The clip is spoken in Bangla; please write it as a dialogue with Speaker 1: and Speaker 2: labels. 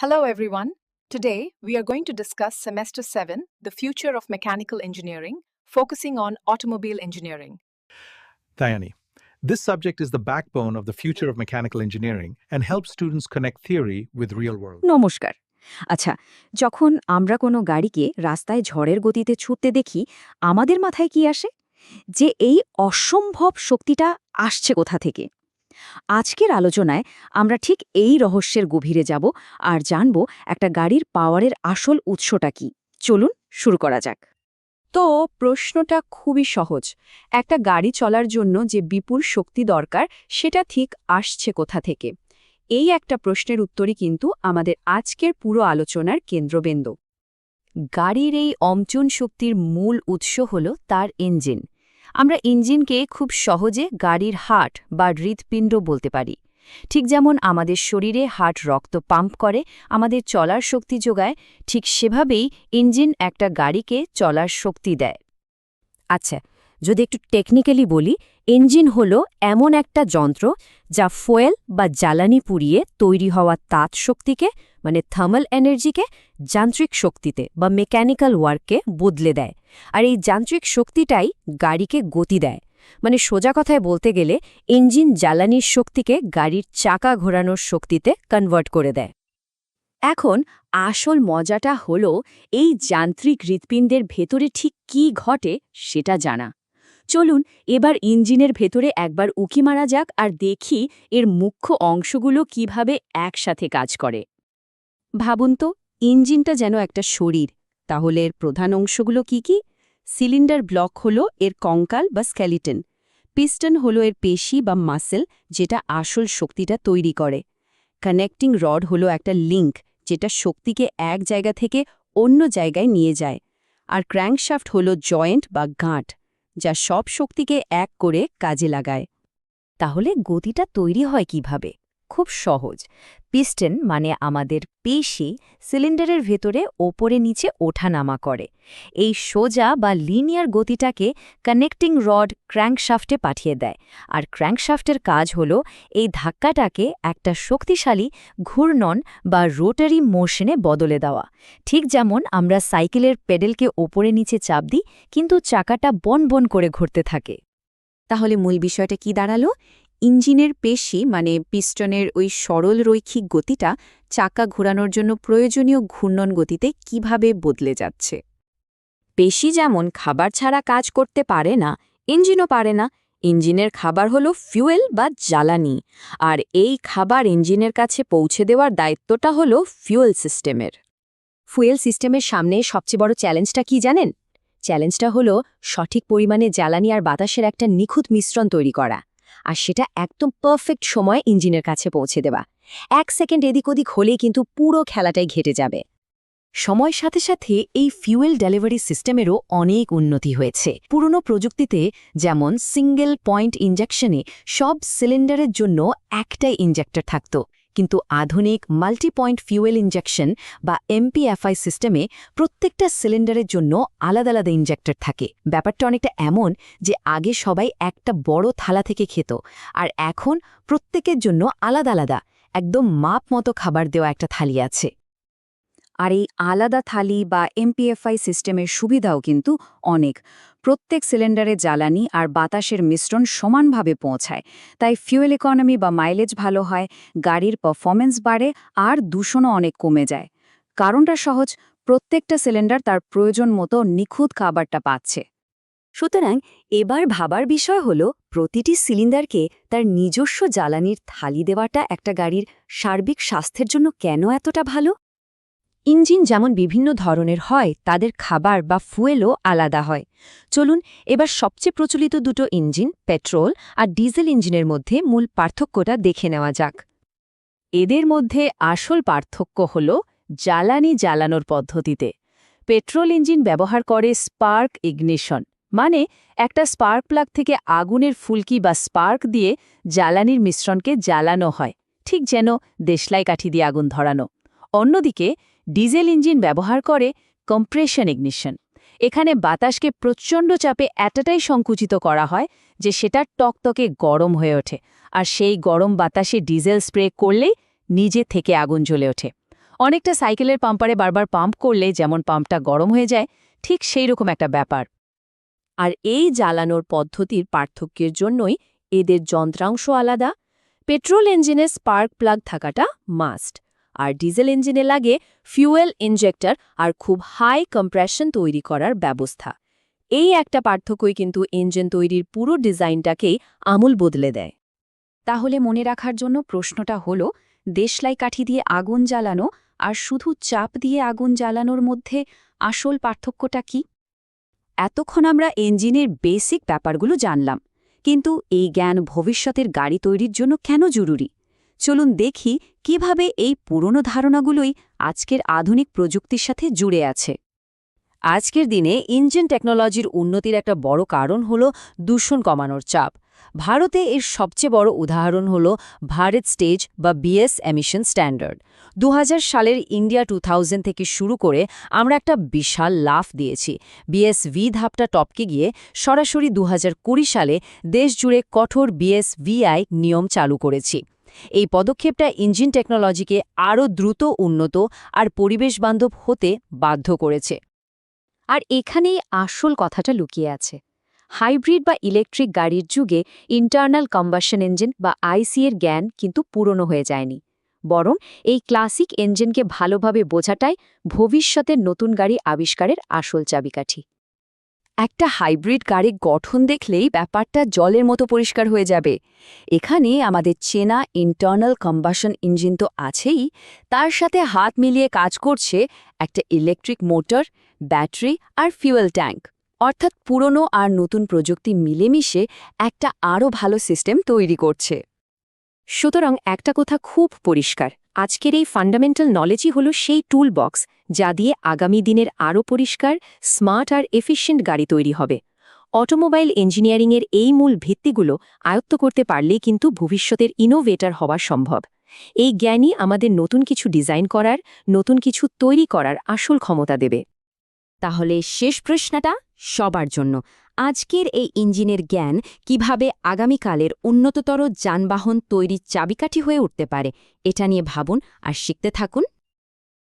Speaker 1: Hello, everyone. Today, we are going to discuss Semester 7, The Future of Mechanical Engineering, focusing on automobile engineering.
Speaker 2: Dayani. This subject is the backbone of the future of mechanical engineering and helps students connect theory with real world.
Speaker 3: নমস্কার আচ্ছা যখন আমরা কোনো গাড়িকে রাস্তায় ঝড়ের গতিতে ছুটতে দেখি আমাদের মাথায় কি আসে যে এই অসম্ভব শক্তিটা আসছে কোথা থেকে আজকের আলোচনায় আমরা ঠিক এই রহস্যের গভীরে যাব আর জানব একটা গাড়ির পাওয়ারের আসল উৎসটা কি। চলুন শুরু করা যাক। তো প্রশ্নটা খুবই সহজ। একটা গাড়ি চলার জন্য যে বিপুল শক্তি দরকার, সেটা ঠিক আসছে কোথা থেকে? এই একটা প্রশ্নের উত্তরই কিন্তু আমাদের আজকের পুরো আলোচনার কেন্দ্রবিন্দু। গাড়ির এই অমচন শক্তির মূল উৎস হল তার ইঞ্জিন। আমরা ইঞ্জিনকে খুব সহজে গাড়ির হার্ট বা হৃৎপিণ্ড বলতে পারি। ঠিক যেমন আমাদের শরীরে হার্ট রক্ত পাম্প করে, আমাদের চলার শক্তি যোগায়, ঠিক সেভাবেই ইঞ্জিন একটা গাড়িকে চলার শক্তি দেয়। আচ্ছা যদি একটু টেকনিক্যালি বলি, ইঞ্জিন হলো এমন একটা যন্ত্র যা ফোয়েল বা জ্বালানি পুড়িয়ে তৈরি হওয়া তাঁত শক্তিকে মানে থার্মাল এনার্জিকে যান্ত্রিক শক্তিতে বা মেকানিক্যাল ওয়ার্ককে বদলে দেয়। আর এই যান্ত্রিক শক্তিটাই গাড়িকে গতি দেয়। মানে সোজা কথায় বলতে গেলে ইঞ্জিন জ্বালানির শক্তিকে গাড়ির চাকা ঘোরানোর শক্তিতে কনভার্ট করে দেয়। এখন আসল মজাটা হল, এই যান্ত্রিক হৃৎপিণ্ডের ভেতরে ঠিক কি ঘটে সেটা জানা। চলুন এবার ইঞ্জিনের ভেতরে একবার উকি মারা যাক আর দেখি এর মুখ্য অংশগুলো কীভাবে একসাথে কাজ করে। ভাবুন তো, ইঞ্জিনটা যেন একটা শরীর। তাহলে এর প্রধান অংশগুলো কি কি? সিলিন্ডার ব্লক হল এর কঙ্কাল বা স্কেলিটন। পিস্টন হল এর পেশি বা মাসেল, যেটা আসল শক্তিটা তৈরি করে। কানেক্টিং রড হলো একটা লিঙ্ক, যেটা শক্তিকে এক জায়গা থেকে অন্য জায়গায় নিয়ে যায়। আর ক্র্যাঙ্কশাফট হল জয়েন্ট বা গাঁট, যা সব শক্তিকে এক করে কাজে লাগায়। তাহলে গতিটা তৈরি হয় কীভাবে? খুব সহজ। পিস্টন মানে আমাদের পেশি সিলিন্ডারের ভেতরে ওপরে নিচে ওঠানামা করে। এই সোজা বা লিনিয়ার গতিটাকে কানেক্টিং রড ক্র্যাঙ্কশাফটে পাঠিয়ে দেয়। আর ক্র্যাঙ্কশাফটের কাজ হল এই ধাক্কাটাকে একটা শক্তিশালী ঘূর্ণন বা রোটারি মোশনে বদলে দেওয়া। ঠিক যেমন আমরা সাইকেলের পেডেলকে ওপরে নিচে চাপ দিই, কিন্তু চাকাটা বন বন করে ঘুরতে থাকে। তাহলে মূল বিষয়টা কি দাঁড়াল? ইঞ্জিনের পেশি মানে পিস্টনের ওই সরল রৈখিক গতিটা চাকা ঘোরানোর জন্য প্রয়োজনীয় ঘূর্ণন গতিতে কীভাবে বদলে যাচ্ছে। পেশি যেমন খাবার ছাড়া কাজ করতে পারে না, ইঞ্জিনও পারে না। ইঞ্জিনের খাবার হলো ফিউয়েল বা জ্বালানি, আর এই খাবার ইঞ্জিনের কাছে পৌঁছে দেওয়ার দায়িত্বটা হলো ফিউয়েল সিস্টেমের। ফুয়েল সিস্টেমের সামনে সবচেয়ে বড় চ্যালেঞ্জটা কি জানেন? চ্যালেঞ্জটা হলো সঠিক পরিমাণে জ্বালানি আর বাতাসের একটা নিখুঁত মিশ্রণ তৈরি করা। আর সেটা একদম পারফেক্ট সময় ইঞ্জিনের কাছে পৌঁছে দেওয়া এক সেকেন্ড এদিক ওদিক হলেই কিন্তু পুরো খেলাটাই ঘেটে যাবে। সময়ের সাথে সাথে এই ফিউয়েল ডেলিভারি সিস্টেমেরও অনেক উন্নতি হয়েছে। পুরনো প্রযুক্তিতে যেমন সিঙ্গেল পয়েন্ট ইঞ্জেকশনে সব সিলিন্ডারের জন্য একটাই ইঞ্জেক্টর থাকত। কিন্তু আধুনিক মাল্টি পয়েন্ট ফিউয়েল ইঞ্জেকশন বা এমপিএফআই সিস্টেমে প্রত্যেকটা সিলিন্ডারের জন্য আলাদা আলাদা ইঞ্জেক্টর থাকে। ব্যাপারটা অনেকটা এমন যে আগে সবাই একটা বড় থালা থেকে খেত আর এখন প্রত্যেকের জন্য আলাদা আলাদা, একদম মাপ মতো খাবার দেওয়া একটা থালি আছে। আর এই আলাদা থালি বা এমপিএফআই সিস্টেমের সুবিধাও কিন্তু অনেক। প্রত্যেক সিলিন্ডারে জ্বালানি আর বাতাসের মিশ্রণ সমানভাবে পৌঁছায়, তাই ফিউয়েল ইকোনমি বা মাইলেজ ভালো হয়, গাড়ির পারফরমেন্স বাড়ে আর দূষণও অনেক কমে যায়। কারণটা সহজ, প্রত্যেকটা সিলিন্ডার তার প্রয়োজন মতো নিখুঁত খাবারটা পাচ্ছে। সুতরাং এবার ভাবার বিষয় হল, প্রতিটি সিলিন্ডারকে তার নিজস্ব জ্বালানির থালি দেওয়াটা একটা গাড়ির সার্বিক স্বাস্থ্যের জন্য কেন এতটা ভালো? ইঞ্জিন যেমন বিভিন্ন ধরনের হয়, তাদের খাবার বা ফুয়েলও আলাদা হয়। চলুন এবার সবচেয়ে প্রচলিত দুটো ইঞ্জিন, পেট্রোল আর ডিজেল ইঞ্জিনের মধ্যে মূল পার্থক্যটা দেখে নেওয়া যাক। এদের মধ্যে আসল পার্থক্য হল জ্বালানি জ্বালানোর পদ্ধতিতে। পেট্রোল ইঞ্জিন ব্যবহার করে স্পার্ক ইগনিশন মানে একটা স্পার্ক প্লাগ থেকে আগুনের ফুলকি বা স্পার্ক দিয়ে জ্বালানির মিশ্রণকে জ্বালানো হয়, ঠিক যেন দেশলাই কাঠি দিয়ে আগুন ধরানো। অন্যদিকে ডিজেল ইঞ্জিন ব্যবহার করে কম্প্রেশন ইগনিশন। এখানে বাতাসকে প্রচণ্ড চাপে এতটাই সংকুচিত করা হয় যে সেটা টকটকে গরম হয়ে ওঠে, আর সেই গরম বাতাসে ডিজেল স্প্রে করলেই নিজে থেকে আগুন জ্বলে ওঠে। অনেকটা সাইকেলের পাম্পারে বারবার পাম্প করলে যেমন পাম্পটা গরম হয়ে যায়, ঠিক সেই রকম একটা ব্যাপার। আর এই জ্বালানোর পদ্ধতির পার্থক্যের জন্যই এদের যন্ত্রাংশ আলাদা। পেট্রোল ইঞ্জিনে স্পার্ক প্লাগ থাকাটা মাস্ট। আর ডিজেল ইঞ্জিনে লাগে ফিউয়েল ইনজেক্টর আর খুব হাই কম্প্রেশন তৈরি করার ব্যবস্থা। এই একটা পার্থক্যই কিন্তু ইঞ্জিন তৈরির পুরো ডিজাইনটাকেই আমূল বদলে দেয়। তাহলে মনে রাখার জন্য প্রশ্নটা হলো, দেশলাই কাঠি দিয়ে আগুন জ্বালানো আর শুধু চাপ দিয়ে আগুন জ্বালানোর মধ্যে আসল পার্থক্যটা কি? এতক্ষণ আমরা ইঞ্জিনের বেসিক ব্যাপারগুলো জানলাম, কিন্তু এই জ্ঞান ভবিষ্যতের গাড়ি তৈরির জন্য কেন জরুরি? চলুন দেখি কীভাবে এই পুরনো ধারণাগুলোই আজকের আধুনিক প্রযুক্তির সাথে জুড়ে আছে। আজকের দিনে ইঞ্জিন টেকনোলজির উন্নতির একটা বড় কারণ হল দূষণ কমানোর চাপ। ভারতে এর সবচেয়ে বড় উদাহরণ হল ভারত স্টেজ বা বিএস এমিশন স্ট্যান্ডার্ড। দু হাজার সালের ইন্ডিয়া টু থেকে শুরু করে আমরা একটা বিশাল লাফ দিয়েছি। বিএস ভি ধাপটা টপকে গিয়ে সরাসরি দু হাজার কুড়ি সালে দেশজুড়ে কঠোর বিএস ভিআই নিয়ম চালু করেছি। এই পদক্ষেপটা ইঞ্জিন টেকনোলজিকে আরও দ্রুত, উন্নত আর পরিবেশবান্ধব হতে বাধ্য করেছে। আর এখানেই আসল কথাটা লুকিয়ে আছে। হাইব্রিড বা ইলেকট্রিক গাড়ির যুগে ইন্টারনাল কম্বাসন ইঞ্জিন বা আইসি এর জ্ঞান কিন্তু পুরনো হয়ে যায়নি। বরং এই ক্লাসিক ইঞ্জিনকে ভালোভাবে বোঝাটাই ভবিষ্যতের নতুন গাড়ি আবিষ্কারের আসল চাবিকাঠি। একটা হাইব্রিড গাড়ির গঠন দেখলেই ব্যাপারটা জলের মতো পরিষ্কার হয়ে যাবে। এখানে আমাদের চেনা ইন্টারনাল কম্বাসন ইঞ্জিন তো আছেই, তার সাথে হাত মিলিয়ে কাজ করছে একটা ইলেকট্রিক মোটর ব্যাটারি আর ফিউয়েল ট্যাঙ্ক অর্থাৎ পুরনো আর নতুন প্রযুক্তি মিলেমিশে একটা আরও ভালো সিস্টেম তৈরি করছে। সুতরাং একটা কথা খুব পরিষ্কার আজকের এই ফান্ডামেন্টাল নলেজই হল সেই টুল বক্স যা দিয়ে আগামী দিনের আরও পরিষ্কার স্মার্ট আর এফিশিয়েন্ট গাড়ি তৈরি হবে। অটোমোবাইল ইঞ্জিনিয়ারিংয়ের এই মূল ভিত্তিগুলো আয়ত্ত করতে পারলেই কিন্তু ভবিষ্যতের ইনোভেটার হওয়া সম্ভব। এই জ্ঞানই আমাদের নতুন কিছু ডিজাইন করার, নতুন কিছু তৈরি করার আসল ক্ষমতা দেবে। তাহলে শেষ প্রশ্নটা? সবার জন্য। আজকের এই ইঞ্জিনের জ্ঞান কীভাবে আগামীকালের উন্নততর যানবাহন তৈরির চাবিকাঠি হয়ে উঠতে পারে, এটা নিয়ে ভাবুন আর শিখতে থাকুন।